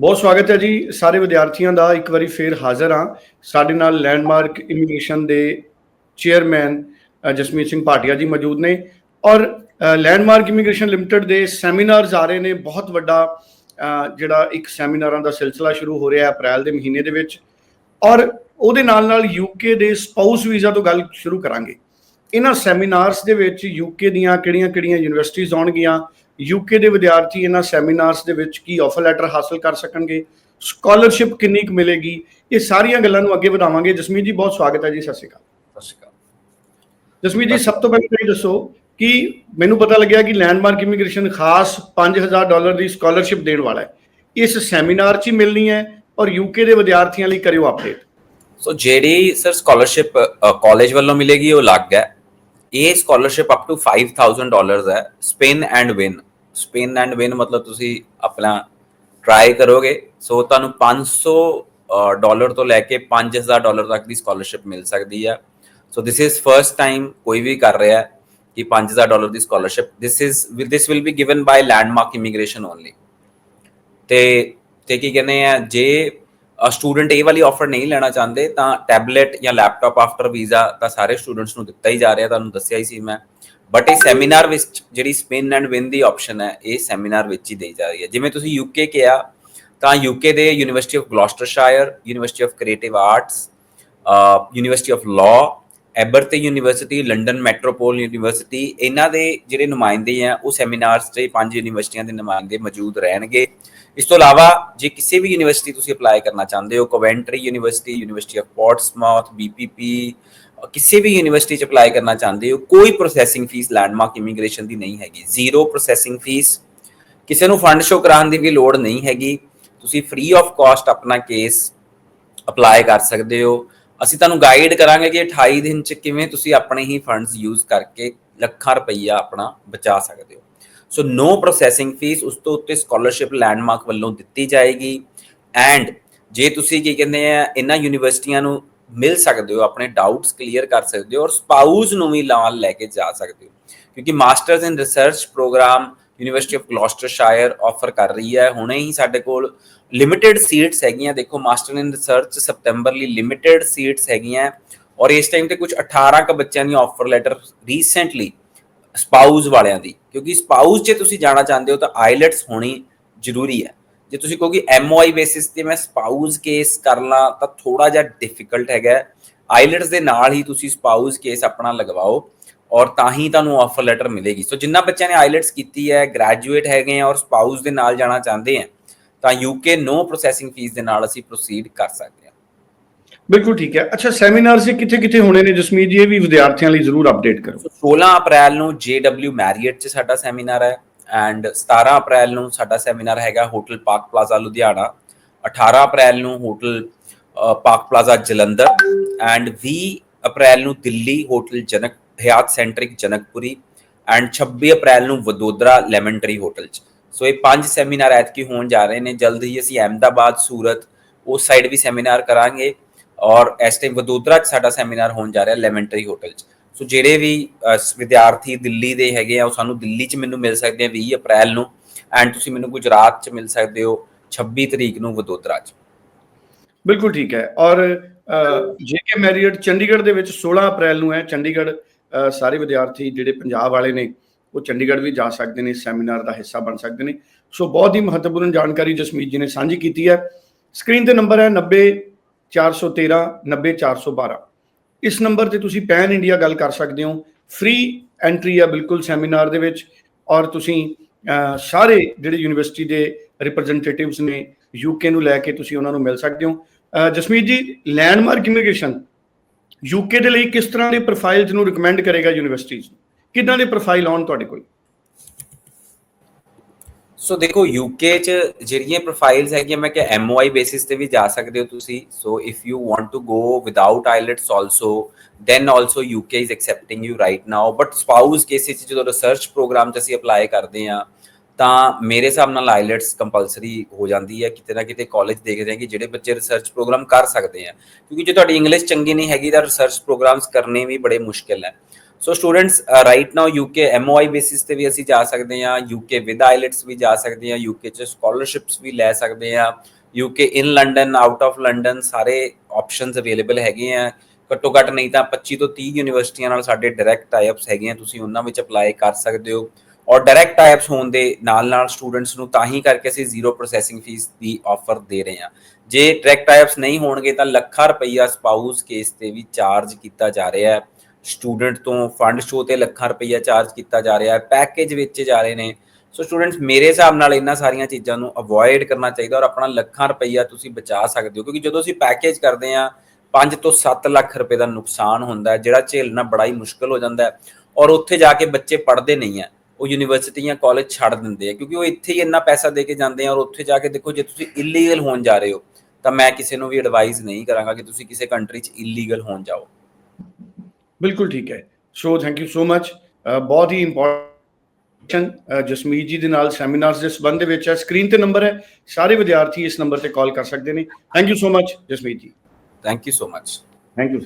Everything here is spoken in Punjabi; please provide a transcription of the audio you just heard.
ਬਹੁਤ ਸਵਾਗਤ ਹੈ ਜੀ ਸਾਰੇ ਵਿਦਿਆਰਥੀਆਂ ਦਾ। ਇੱਕ ਵਾਰੀ ਫੇਰ ਹਾਜ਼ਰ ਹਾਂ। ਸਾਡੇ ਨਾਲ ਲੈਂਡਮਾਰਕ ਇਮੀਗ੍ਰੇਸ਼ਨ ਦੇ ਚੇਅਰਮੈਨ ਜਸਮੀਤ ਸਿੰਘ ਭਾਟੀਆ ਜੀ ਮੌਜੂਦ ਨੇ ਔਰ ਲੈਂਡਮਾਰਕ ਇਮੀਗ੍ਰੇਸ਼ਨ ਲਿਮਟਿਡ ਦੇ ਸੈਮੀਨਾਰਸ ਆ ਰਹੇ ਨੇ। ਬਹੁਤ ਵੱਡਾ ਜਿਹੜਾ ਇੱਕ ਸੈਮੀਨਾਰਾਂ ਦਾ ਸਿਲਸਿਲਾ ਸ਼ੁਰੂ ਹੋ ਰਿਹਾ ਹੈ ਅਪ੍ਰੈਲ ਦੇ ਮਹੀਨੇ ਦੇ ਵਿੱਚ ਔਰ ਉਹਦੇ ਨਾਲ ਨਾਲ ਯੂਕੇ ਦੇ ਸਪਾਊਸ ਵੀਜ਼ਾ ਤੋਂ ਗੱਲ ਸ਼ੁਰੂ ਕਰਾਂਗੇ। ਇਹਨਾਂ ਸੈਮੀਨਾਰਸ ਦੇ ਵਿੱਚ ਯੂਕੇ ਦੀਆਂ ਕਿਹੜੀਆਂ-ਕਿਹੜੀਆਂ ਯੂਨੀਵਰਸਿਟੀਆਂ ਆਉਣਗੀਆਂ? ਯੂਕੇ ਦੇ ਵਿਦਿਆਰਥੀ ਇਹਨਾਂ ਸੈਮੀਨਾਰਸ ਦੇ ਵਿੱਚ ਕੀ ਆਫਰ ਲੈਟਰ ਹਾਸਲ ਕਰ ਸਕਣਗੇ? ਸਕਾਲਰਸ਼ਿਪ ਕਿੰਨੀ ਕੁ ਮਿਲੇਗੀ? ਇਹ ਸਾਰੀਆਂ ਗੱਲਾਂ ਨੂੰ ਅੱਗੇ ਵਧਾਵਾਂਗੇ। ਜਸਮੀਤ ਜੀ ਬਹੁਤ ਸਵਾਗਤ ਹੈ ਜੀ। ਸਤਿ ਸ਼੍ਰੀ ਅਕਾਲ। ਸਤਿ ਸ਼੍ਰੀ ਅਕਾਲ। ਜਸਮੀਤ ਜੀ ਸਭ ਤੋਂ ਪਹਿਲਾਂ ਇਹ ਦੱਸੋ ਕਿ ਮੈਨੂੰ ਪਤਾ ਲੱਗਿਆ ਕਿ ਲੈਂਡਮਾਰਕ ਇਮੀਗ੍ਰੇਸ਼ਨ ਖਾਸ 5000 ਡਾਲਰ ਦੀ ਸਕਾਲਰਸ਼ਿਪ ਦੇਣ ਵਾਲਾ ਹੈ। ਇਸ ਸੈਮੀਨਾਰ 'ਚ ਹੀ ਮਿਲਣੀ ਹੈ ਔਰ ਯੂਕੇ ਦੇ ਵਿਦਿਆਰਥੀਆਂ ਲਈ ਕਰਿਓ ਅਪਡੇਟ ਸੋ ਜਿਹੜੀ ਸਰ ਸਕਾਲਰਸ਼ਿਪ ਕਾਲਜ ਵੱਲੋਂ ਮਿਲੇਗੀ ਉਹ ਅਲੱਗ ਹੈ ਇਹ ਸਕਾਲਰਸ਼ਿਪ ਅਪ ਟੂ 5000 ਡਾਲਰਸ ਹੈ spin and win spin and win ਮਤਲਬ ਤੁਸੀਂ ਆਪਣਾ ਟਰਾਈ ਕਰੋਗੇ ਸੋ ਤੁਹਾਨੂੰ 500 ਡਾਲਰ ਤੋਂ ਲੈ ਕੇ 5000 ਡਾਲਰ ਤੱਕ ਦੀ ਸਕਾਲਰਸ਼ਿਪ ਮਿਲ ਸਕਦੀ ਹੈ so this is first time ਕੋਈ ਵੀ ਕਰ ਰਿਹਾ ਹੈ ਕਿ 5000 dollar the scholarship this is this will be given by Landmark Immigration only ਤੇ ਤੇ ਕੀ ਕਹਿੰਦੇ ਆ ਜੇ ਸਟੂਡੈਂਟ ਇਹ ਵਾਲੀ ਆਫਰ ਨਹੀਂ ਲੈਣਾ ਚਾਹੁੰਦੇ, ਤਾਂ ਟੈਬਲੇਟ ਜਾਂ ਲੈਪਟਾਪ ਆਫਟਰ ਵੀਜ਼ਾ ਤਾਂ ਸਾਰੇ ਸਟੂਡੈਂਟਸ ਨੂੰ ਦਿੱਤਾ ਹੀ ਜਾ ਰਿਹਾ, ਤੁਹਾਨੂੰ ਦੱਸਿਆ ਹੀ ਸੀ ਮੈਂ। ਬਟ ਇਹ ਸੈਮੀਨਾਰ ਵਿੱਚ ਜਿਹੜੀ ਸਪਿਨ ਐਂਡ ਵਿਨ ਦੀ ਆਪਸ਼ਨ ਹੈ, ਇਹ ਸੈਮੀਨਾਰ ਵਿੱਚ ਹੀ ਦੇਈ ਜਾ ਰਹੀ ਹੈ। ਜਿਵੇਂ ਤੁਸੀਂ ਯੂਕੇ ਕਿਹਾ, ਤਾਂ ਯੂਕੇ ਦੇ university of Gloucestershire university of creative arts university of law ਐਬਰਤੇ university, London metropolitan university, ਇਹਨਾਂ ਦੇ ਜਿਹੜੇ ਨੁਮਾਇੰਦੇ ਆ, ਉਹ ਸੈਮੀਨਾਰਸ ਤੇ ਪੰਜ ਯੂਨੀਵਰਸਿਟੀਆਂ ਦੇ ਨੁਮਾਇੰਦੇ ਮੌਜੂਦ ਰਹਿਣਗੇ। ਇਸ ਤੋਂ ਇਲਾਵਾ, ਜੇ ਕਿਸੇ ਵੀ ਯੂਨੀਵਰਸਿਟੀ ਤੁਸੀਂ ਅਪਲਾਈ ਕਰਨਾ ਚਾਹੁੰਦੇ ਹੋ Coventry university university of Portsmouth BPP ਕਿਸੇ ਵੀ ਯੂਨੀਵਰਸਿਟੀ ਚ ਅਪਲਾਈ ਕਰਨਾ ਚਾਹੁੰਦੇ ਹੋ, ਕੋਈ ਪ੍ਰੋਸੈਸਿੰਗ ਫੀਸ ਲੈਂਡਮਾਰਕ ਇਮੀਗ੍ਰੇਸ਼ਨ ਦੀ ਨਹੀਂ ਹੈਗੀ। ਜ਼ੀਰੋ ਪ੍ਰੋਸੈਸਿੰਗ ਫੀਸ ਕਿਸੇ ਨੂੰ ਫੰਡ ਸ਼ੋ ਕਰਾਉਣ ਦੀ ਵੀ ਲੋੜ ਨਹੀਂ ਹੈਗੀ। ਤੁਸੀਂ ਫ੍ਰੀ ਆਫ ਕਾਸਟ ਆਪਣਾ ਕੇਸ ਅਪਲਾਈ ਕਰ ਸਕਦੇ ਹੋ। ਅਸੀਂ ਤੁਹਾਨੂੰ ਗਾਈਡ ਕਰਾਂਗੇ ਕਿ 28 ਦਿਨ ਚ ਕਿਵੇਂ ਤੁਸੀਂ ਆਪਣੇ ਹੀ ਫੰਡਸ ਯੂਜ਼ ਕਰਕੇ ਲੱਖਾਂ ਰੁਪਈਆ ਆਪਣਾ ਬਚਾ ਸਕਦੇ ਹੋ। ਸੋ ਨੋ ਪ੍ਰੋਸੈਸਿੰਗ ਫੀਸ ਉਸ ਤੋਂ ਉੱਤੇ ਸਕਾਲਰਸ਼ਿਪ ਲੈਂਡਮਾਰਕ ਵੱਲੋਂ ਦਿੱਤੀ ਜਾਏਗੀ। ਐਂਡ ਜੇ ਤੁਸੀਂ ਕੀ ਕਹਿੰਦੇ ਆ, ਇਹਨਾਂ ਯੂਨੀਵਰਸਿਟੀਆਂ ਨੂੰ ਮਿਲ ਸਕਦੇ ਹੋ, ਆਪਣੇ ਡਾਊਟਸ ਕਲੀਅਰ ਕਰ ਸਕਦੇ ਹੋ ਔਰ ਸਪਾਊਸ ਨੂੰ ਵੀ ਨਾਲ ਲੈ ਕੇ ਜਾ ਸਕਦੇ ਹੋ। ਕਿਉਂਕਿ masters in research programme university of Gloucestershire offer ਕਰ ਰਹੀ ਹੈ। ਹੁਣੇ ਹੀ ਸਾਡੇ ਕੋਲ ਲਿਮਿਟਿਡ ਸੀਟਸ ਹੈਗੀਆਂ। ਦੇਖੋ ਮਾਸਟਰ ਇਨ ਰਿਸਰਚ ਸਤੰਬਰ ਲਈ ਲਿਮਿਟਿਡ ਸੀਟਸ ਹੈਗੀਆਂ। ਔਰ ਇਸ ਟਾਈਮ ਤੇ ਕੁਝ 18 ਕ ਬੱਚਿਆਂ ਦੀ ਆਫਰ ਲੈਟਰ ਰੀਸੈਂਟਲੀ ਸਪਾਊਸ ਵਾਲਿਆਂ ਦੀ। ਕਿਉਂਕਿ ਸਪਾਊਸ ਜੇ ਤੁਸੀਂ ਜਾਣਾ ਚਾਹੁੰਦੇ ਹੋ ਤਾਂ ਆਈਲੈਟਸ ਹੋਣੀ ਜ਼ਰੂਰੀ ਹੈ। ਜੇ ਤੁਸੀਂ ਕਹੋਗੇ ਐਮਓਆਈ ਬੇਸਿਸ ਤੇ ਮੈਂ ਸਪਾਊਸ ਕੇਸ ਕਰਨਾ ਤਾਂ ਥੋੜਾ ਜਿਹਾ ਡਿਫਿਕਲਟ ਹੈਗਾ। ਆਈਲੈਟਸ ਦੇ ਨਾਲ ਹੀ ਤੁਸੀਂ ਸਪਾਊਸ ਕੇਸ ਆਪਣਾ ਲਗਵਾਓ। ਔਰ ਤਾਂ ਹੀ ਤੁਹਾਨੂੰ ਆਫਰ ਲੈਟਰ ਮਿਲੇਗੀ। ਸੋ ਜਿੰਨਾ ਬੱਚਿਆਂ ਨੇ ਆਈਲੈਟਸ ਕੀਤੀ ਹੈ ਗ੍ਰੈਜੂਏਟ ਹੈਗੇ ਆ ਔਰ ਸਪਾਊਸ ਦੇ ਨਾਲ ਜਾਣਾ ਚਾਹੁੰਦੇ ਆ ਤਾਂ ਯੂਕੇ ਨੋ ਪ੍ਰੋਸੈਸਿੰਗ ਫੀਸ ਦੇ ਨਾਲ ਅਸੀਂ ਪ੍ਰੋਸੀਡ ਕਰ ਸਕਦੇ ਹਾਂ ਬਿਲਕੁਲ ਠੀਕ ਹੈ। ਅੱਛਾ ਸੈਮੀਨਾਰਸ ਕਿੱਥੇ-ਕਿੱਥੇ ਹੋਣੇ ਨੇ? ਜਸਮੀਤ ਜੀ ਇਹ ਵੀ ਵਿਦਿਆਰਥੀਆਂ ਲਈ ਜ਼ਰੂਰ ਅਪਡੇਟ ਕਰੋ। ਸੋ 16 ਅਪ੍ਰੈਲ ਨੂੰ JW ਮੈਰੀਅਟ 'ਚ ਸਾਡਾ ਸੈਮੀਨਾਰ ਹੈ ਐਂਡ 17 ਅਪ੍ਰੈਲ ਨੂੰ ਸਾਡਾ ਸੈਮੀਨਾਰ ਹੈਗਾ hotel Park Plaza Ludhiana 18 April ਨੂੰ hotel Park Plaza Jalandhar and 20 April ਨੂੰ Delhi hotel Janak Hyatt Centric Janakpuri and 26 April ਨੂੰ ਵਡੋਦਰਾ ਲੈਮਨ ਟਰੀ ਹੋਟਲ 'ਚ। ਸੋ ਇਹ ਪੰਜ ਸੈਮੀਨਾਰ ਐਤਕੀ ਹੋਣ ਜਾ ਰਹੇ ਨੇ। ਜਲਦ ਹੀ ਅਸੀਂ ਅਹਿਮਦਾਬਾਦ, ਸੂਰਤ, ਉਸ ਸਾਈਡ ਵੀ ਸੈਮੀਨਾਰ ਕਰਾਂਗੇ ਔਰ ਇਸ ਟਾਈਮ ਵਡੋਦਰਾ 'ਚ ਸਾਡਾ ਸੈਮੀਨਾਰ ਹੋਣ ਜਾ ਰਿਹਾ ਲੈਮਨ ਟਰੀ ਹੋਟਲ 'ਚ। ਸੋ ਜਿਹੜੇ ਵੀ ਵਿਦਿਆਰਥੀ ਦਿੱਲੀ ਦੇ ਹੈਗੇ ਆ, ਉਹ ਸਾਨੂੰ ਦਿੱਲੀ 'ਚ ਮੈਨੂੰ ਮਿਲ ਸਕਦੇ ਆ 20 ਅਪ੍ਰੈਲ ਨੂੰ ਐਂਡ ਤੁਸੀਂ ਮੈਨੂੰ ਗੁਜਰਾਤ 'ਚ ਮਿਲ ਸਕਦੇ ਹੋ 26 ਤਰੀਕ ਨੂੰ ਵਡੋਦਰਾ 'ਚ। ਬਿਲਕੁਲ ਠੀਕ ਹੈ। ਔਰ ਜੇਕੇ ਮੈਰੀਅਟ ਚੰਡੀਗੜ੍ਹ ਦੇ ਵਿੱਚ 16 ਅਪ੍ਰੈਲ ਨੂੰ ਹੈ, ਚੰਡੀਗੜ੍ਹ ਸਾਰੇ ਵਿਦਿਆਰਥੀ ਜਿਹੜੇ ਪੰਜਾਬ ਵਾਲੇ ਨੇ, ਉਹ ਚੰਡੀਗੜ੍ਹ ਵੀ ਜਾ ਸਕਦੇ ਨੇ, ਸੈਮੀਨਾਰ ਦਾ ਹਿੱਸਾ ਬਣ ਸਕਦੇ ਨੇ। ਸੋ ਬਹੁਤ ਹੀ ਮਹੱਤਵਪੂਰਨ ਜਾਣਕਾਰੀ ਜਸਮੀਤ ਜੀ ਨੇ ਸਾਂਝੀ ਕੀਤੀ ਹੈ। ਸਕਰੀਨ ਤੇ ਨੰਬਰ ਹੈ 90 413 90 412 ਇਸ ਨੰਬਰ ਤੇ ਤੁਸੀਂ ਪੈਨ ਇੰਡੀਆ ਗੱਲ ਕਰ ਸਕਦੇ ਹੋ। ਫ੍ਰੀ ਐਂਟਰੀ ਆ ਬਿਲਕੁਲ ਸੈਮੀਨਾਰ ਦੇ ਵਿੱਚ ਔਰ ਤੁਸੀਂ ਸਾਰੇ ਜਿਹੜੇ ਯੂਨੀਵਰਸਿਟੀ ਦੇ ਰਿਪਰੈਜ਼ੈਂਟੇਟਿਵਸ ਨੇ ਯੂਕੇ ਨੂੰ ਲੈ ਕੇ ਤੁਸੀਂ ਉਹਨਾਂ ਨੂੰ ਮਿਲ ਸਕਦੇ ਹੋ। Jasmeet ji, landmark immigration UK ਦੇ ਲਈ ਕਿਸ ਤਰ੍ਹਾਂ ਦੇ ਪ੍ਰੋਫਾਈਲਸ ਨੂੰ ਰეკਮੈਂਡ ਕਰੇਗਾ ਯੂਨੀਵਰਸਿਟੀਜ਼ ਕਿੱਦਾਂ ਦੇ ਪ੍ਰੋਫਾਈਲ ਆਉਣ ਤੁਹਾਡੇ ਕੋਲ? ਸੋ ਦੇਖੋ ਯੂਕੇ ਚ ਜਿਹੜੀਆਂ ਪ੍ਰੋਫਾਈਲਸ ਹੈਗੀਆਂ, ਮੈਂ ਕਿ ਐਮਓਆਈ ਬੇਸਿਸ ਤੇ ਵੀ ਜਾ ਸਕਦੇ ਹੋ ਤੁਸੀਂ। So if you want to go without IELTS also then also UK is accepting you right now but spouse cases ਜਦੋਂ ਰਿਸਰਚ ਪ੍ਰੋਗਰਾਮ ਚ ਅਸੀਂ ਅਪਲਾਈ ਕਰਦੇ ਆ ਤਾਂ ਮੇਰੇ ਹਿਸਾਬ ਨਾਲ ਆਈਲੈਟਸ ਕੰਪਲਸਰੀ ਹੋ ਜਾਂਦੀ ਹੈ, ਕਿਤੇ ਨਾ ਕਿਤੇ ਕਾਲਜ ਦੇਖਦੇ ਆ ਕਿ ਜਿਹੜੇ ਬੱਚੇ ਰਿਸਰਚ ਪ੍ਰੋਗਰਾਮ ਕਰ ਸਕਦੇ ਆ। ਕਿਉਂਕਿ ਜੇ ਤੁਹਾਡੀ ਇੰਗਲਿਸ਼ ਚੰਗੀ ਨਹੀਂ ਹੈਗੀ ਤਾਂ ਰਿਸਰਚ ਪ੍ਰੋਗਰਾਮਸ ਕਰਨੇ ਵੀ ਬੜੇ ਮੁਸ਼ਕਿਲ ਹੈ। So students right now UK MOI basis ਤੇ ਵੀ ਅਸੀਂ ਜਾ ਸਕਦੇ ਹਾਂ ਯੂਕੇ ਵਿਦ ਆਈਲੈਟਸ ਵੀ ਜਾ ਸਕਦੇ ਹਾਂ ਯੂਕੇ ਚ ਸਕਾਲਰਸ਼ਿਪਸ ਵੀ ਲੈ ਸਕਦੇ ਹਾਂ UK in London out of London ਸਾਰੇ ਆਪਸ਼ਨਸ ਅਵੇਲੇਬਲ ਹੈਗੇ ਆ। ਘੱਟੋ ਘੱਟ ਨਹੀਂ ਤਾਂ 25 ਤੋਂ 30 ਯੂਨੀਵਰਸਿਟੀਆਂ ਨਾਲ ਸਾਡੇ ਡਾਇਰੈਕਟ ਟਾਈਪਸ ਹੈਗੇ ਆ, ਤੁਸੀਂ ਉਹਨਾਂ ਵਿੱਚ ਅਪਲਾਈ ਕਰ ਸਕਦੇ ਹੋ। ਔਰ ਡਾਇਰੈਕਟ ਟਾਈਪਸ ਹੋਣ ਦੇ ਨਾਲ ਨਾਲ ਸਟੂਡੈਂਟਸ ਨੂੰ ਤਾਂ ਹੀ ਕਰਕੇ ਅਸੀਂ ਜ਼ੀਰੋ ਪ੍ਰੋਸੈਸਿੰਗ ਫੀਸ ਦੀ ਆਫਰ ਦੇ ਰਹੇ ਹਾਂ। ਜੇ ਡਾਇਰੈਕਟ ਟਾਈਪਸ ਨਹੀਂ ਹੋਣਗੇ ਤਾਂ ਲੱਖਾਂ ਰੁਪਈਆ ਸਪਾਊਸ ਕੇਸ ਤੇ ਵੀ ਚਾਰਜ ਕੀਤਾ ਜਾ ਰਿਹਾ ਹੈ। ਸਟੂਡੈਂਟ ਤੋਂ ਫੰਡ ਸ਼ੋ ਤੇ ਲੱਖਾਂ ਰੁਪਈਆ ਚਾਰਜ ਕੀਤਾ ਜਾ ਰਿਹਾ ਹੈ। ਪੈਕੇਜ ਵਿੱਚ ਜਾ ਰਹੇ ਨੇ। ਸੋ ਸਟੂਡੈਂਟਸ ਮੇਰੇ ਹਿਸਾਬ ਨਾਲ ਇਹਨਾਂ ਸਾਰੀਆਂ ਚੀਜ਼ਾਂ ਨੂੰ ਅਵੋਇਡ ਕਰਨਾ ਚਾਹੀਦਾ ਔਰ ਆਪਣਾ ਲੱਖਾਂ ਰੁਪਈਆ ਤੁਸੀਂ ਬਚਾ ਸਕਦੇ ਹੋ। ਕਿਉਂਕਿ ਜਦੋਂ ਅਸੀਂ ਪੈਕੇਜ ਕਰਦੇ ਹਾਂ 5 ਤੋਂ 7 ਲੱਖ ਰੁਪਏ ਦਾ ਨੁਕਸਾਨ ਹੁੰਦਾ ਹੈ, ਜਿਹੜਾ ਝੇਲਣਾ ਬੜਾ ਹੀ ਮੁਸ਼ਕਲ ਹੋ ਜਾਂਦਾ ਹੈ। ਔਰ ਉੱਥੇ ਜਾ ਕੇ ਬੱਚੇ ਪੜ੍ਹਦੇ ਨਹੀਂ ਹੈ। ਉਹ ਯੂਨੀਵਰਸਿਟੀ ਜਾਂ ਕਾਲਜ ਛੱਡ ਦਿੰਦੇ ਆ ਕਿਉਂਕਿ ਉਹ ਇੱਥੇ ਹੀ ਇੰਨਾ ਪੈਸਾ ਦੇ ਕੇ ਜਾਂਦੇ ਆ ਔਰ ਉੱਥੇ ਜਾ ਕੇ ਦੇਖੋ ਜੇ ਤੁਸੀਂ ਇਲੀਗਲ ਹੋਣ ਜਾ ਰਹੇ ਹੋ ਤਾਂ ਮੈਂ ਕਿਸੇ ਨੂੰ ਵੀ ਐਡਵਾਈਸ ਨਹੀਂ ਕਰਾਂਗਾ ਕਿ ਤੁਸੀਂ ਕਿਸੇ ਕੰਟਰੀ 'ਚ ਇਲੀਗਲ ਹੋਣ ਜਾਓ। ਬਿਲਕੁਲ ਠੀਕ ਹੈ। So thank you so much ਬਹੁਤ ਹੀ ਇੰਪੋਰਟੈਂਟ ਜਸਮੀਤ ਜੀ ਦੇ ਨਾਲ ਸੈਮੀਨਾਰਸ ਦੇ ਸੰਬੰਧ ਦੇ ਵਿੱਚ ਹੈ। ਸਕਰੀਨ ਤੇ ਨੰਬਰ ਹੈ। ਸਾਰੇ ਵਿਦਿਆਰਥੀ ਇਸ ਨੰਬਰ ਤੇ ਕਾਲ ਕਰ ਸਕਦੇ ਨੇ। Thank you so much Jasmeet ji. Thank you so much thank you